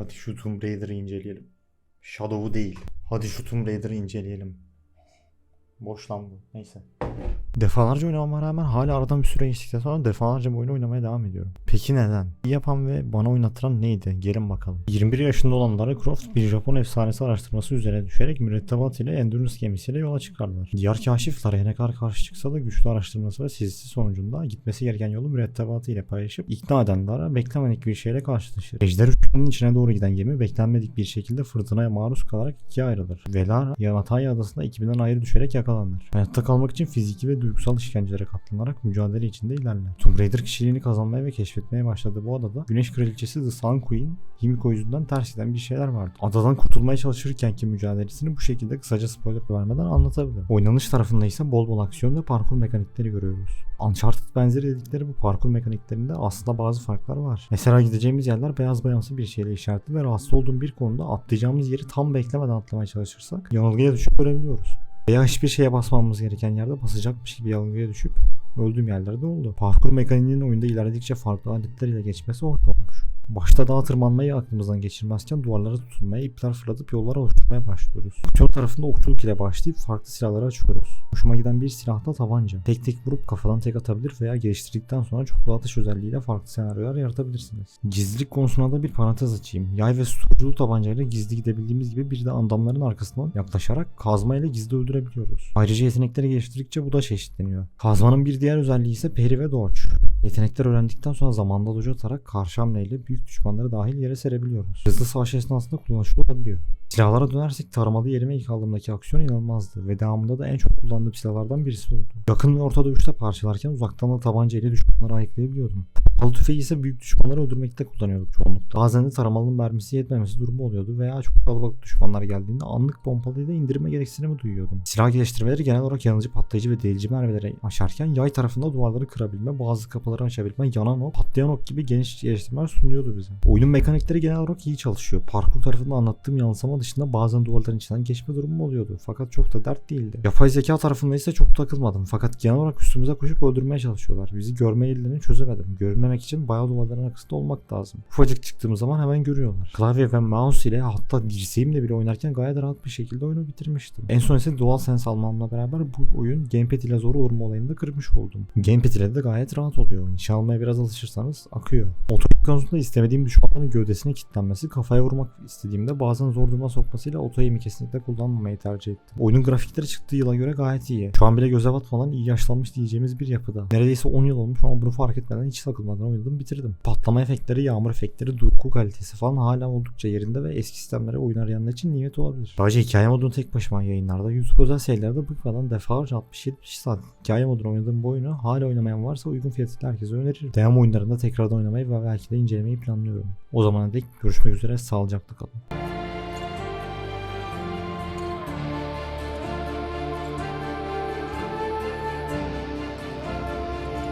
Hadi şu Tomb Raider'ı inceleyelim. Shadow'u değil. Hadi şu Tomb Raider'ı inceleyelim. Boş lan bu. Neyse. Defalarca oynamama rağmen hala aradan bir süre geçtikten sonra defalarca bu oyunu oynamaya devam ediyorum. Peki neden? İyi yapan ve bana oynattıran neydi? Gelin bakalım. 21 yaşında olan Lara Croft bir Japon efsanesi araştırması üzerine düşerek mürettebat ile Endurance gemisiyle yola çıkarlar. Diğer kaşif Lara'ya ne kadar karşı çıksa da güçlü araştırması ve sezisi sonucunda gitmesi gereken yolu mürettebatı ile paylaşıp ikna eden Lara beklemedik bir şeyle karşılaşır. Ejder üçgünün içine doğru giden gemi beklenmedik bir şekilde fırtınaya maruz kalarak ikiye ayrılır. Ve Lara Yanatay adasında ekibinden ayrı düşerek yakalanır. Hayatta kalmak için fiziki ve duygusal işkencelere katlanarak mücadele içinde ilerler. Tomb Raider kişiliğini kazanmaya ve keşfetmeye başladığı bu adada Güneş Kraliçesi The Sun Queen Himiko yüzünden ters giden bir şeyler vardı. Adadan kurtulmaya çalışırkenki mücadelesini bu şekilde kısaca spoiler vermeden anlatabilirim. Oynanış tarafında ise bol bol aksiyon ve parkur mekanikleri görüyoruz. Uncharted benzeri dedikleri bu parkur mekaniklerinde aslında bazı farklar var. Mesela gideceğimiz yerler beyaz bayamsı bir şeyle işaretli ve rahatsız olduğum bir konuda atlayacağımız yeri tam beklemeden atlamaya çalışırsak yanılgıya düşüp görebiliyoruz. Veya hiçbir şeye basmamamız gereken yerde basacakmış gibi yanılgıya düşüp öldüğüm yerlerde oldu. Parkur mekaniğinin oyunda ilerledikçe farklı aletleriyle geçmesi hoş olmuş. Başta dağa tırmanmayı aklımızdan geçirmezken duvarlara tutunmaya, ipler fırlatıp yollar oluşturmaya başlıyoruz. Aksiyon tarafında okçuluk ile başlayıp farklı silahları açıyoruz. Hoşuma giden bir silah da tabanca. Tek tek vurup kafadan tek atabilir veya geliştirdikten sonra çoklu atış özelliğiyle farklı senaryolar yaratabilirsiniz. Gizlilik konusuna da bir parantez açayım. Yay ve susturuculu tabancayla gizli gidebildiğimiz gibi bir de adamların arkasından yaklaşarak kazma ile gizli öldürebiliyoruz. Ayrıca yetenekleri geliştirdikçe bu da çeşitleniyor. Kazmanın bir diğer özelliği ise peri ve dodge. Yetenekler öğrendikten sonra zamanda dodge atarak karşı hamleyle büyük düşmanları dahil yere serebiliyoruz. Hızlı savaş esnasında kullanışlı olabiliyor. Silahlara dönersek taramalı yerime ilk aldığımdaki aksiyon inanılmazdı ve devamında da en çok kullandığım silahlardan birisi oldu. Yakın ve orta dövüşte parçalarken uzaktan da tabanca ile düşmanları ayıklayabiliyordum. Palı tüfeği ise büyük düşmanları öldürmekte kullanıyorduk çoğunlukla. Bazen de taramalının mermisi yetmemesi durumu oluyordu veya çok kalabalık düşmanlar geldiğinde anlık pompalıyla indirme gereksinimi duyuyordum. Silah geliştirmeleri genel olarak yanıcı patlayıcı ve delici mermileri aşarken yay tarafında duvarları kırabilme, bazı kapıları açabilme, yanan ok, patlayan ok gibi geniş geliştirmeler sunuyordu bize. Oyunun mekanikleri genel olarak iyi çalışıyor. Parkur tarafında anlattığım yansıma dışında bazen duvarların içinden geçme durumu oluyordu. Fakat çok da dert değildi. Yapay zeka tarafında ise çok takılmadım. Fakat genel olarak üstümüze koşup öldürmeye çalışıyorlar. Bizi görme ellerini çözemedim. Görünmemek için bayağı duvarların arkasında olmak lazım. Ufacık çıktığımız zaman hemen görüyorlar. Klavye ve mouse ile hatta dirseğimle bile oynarken gayet rahat bir şekilde oyunu bitirmiştim. En son ise DualSense almamla beraber bu oyun Gamepad ile zor olur mu olayını da kırmış oldum. Gamepad ile de gayet rahat oluyor. Nişan almaya biraz alışırsanız akıyor. Otonik konusunda istemediğim düşmanların gövdesine kilitlenmesi, kafaya vurmak istediğimde bazen zor duruma sokmasıyla oto aim'i kesinlikle kullanmamayı tercih ettim. Oyunun grafikleri çıktığı yıla göre gayet iyi. Şu an bile göze batmadan iyi yaşlanmış diyeceğimiz bir yapıda. Neredeyse 10 yıl olmuş ama bunu fark etmeden hiç takılmadan oynadım bitirdim. Patlama efektleri, yağmur efektleri, doku kalitesi falan hala oldukça yerinde ve eski sistemlere oyun arayanlar için nimet olabilir. Ayrıca hikaye modunu tek başıma yayınlarda, YouTube özel serilerde bıkmadan defalarca 60-70 saat hikaye modunu oynadığım bu oyunu hala oynamayan varsa uygun fiyatıyla herkese öneririm. Devam oyunlarında tekrardan oynamayı ve belki de incelemeyi planlıyorum. O zamana dek görüşmek üzere sağlıcakla kalın.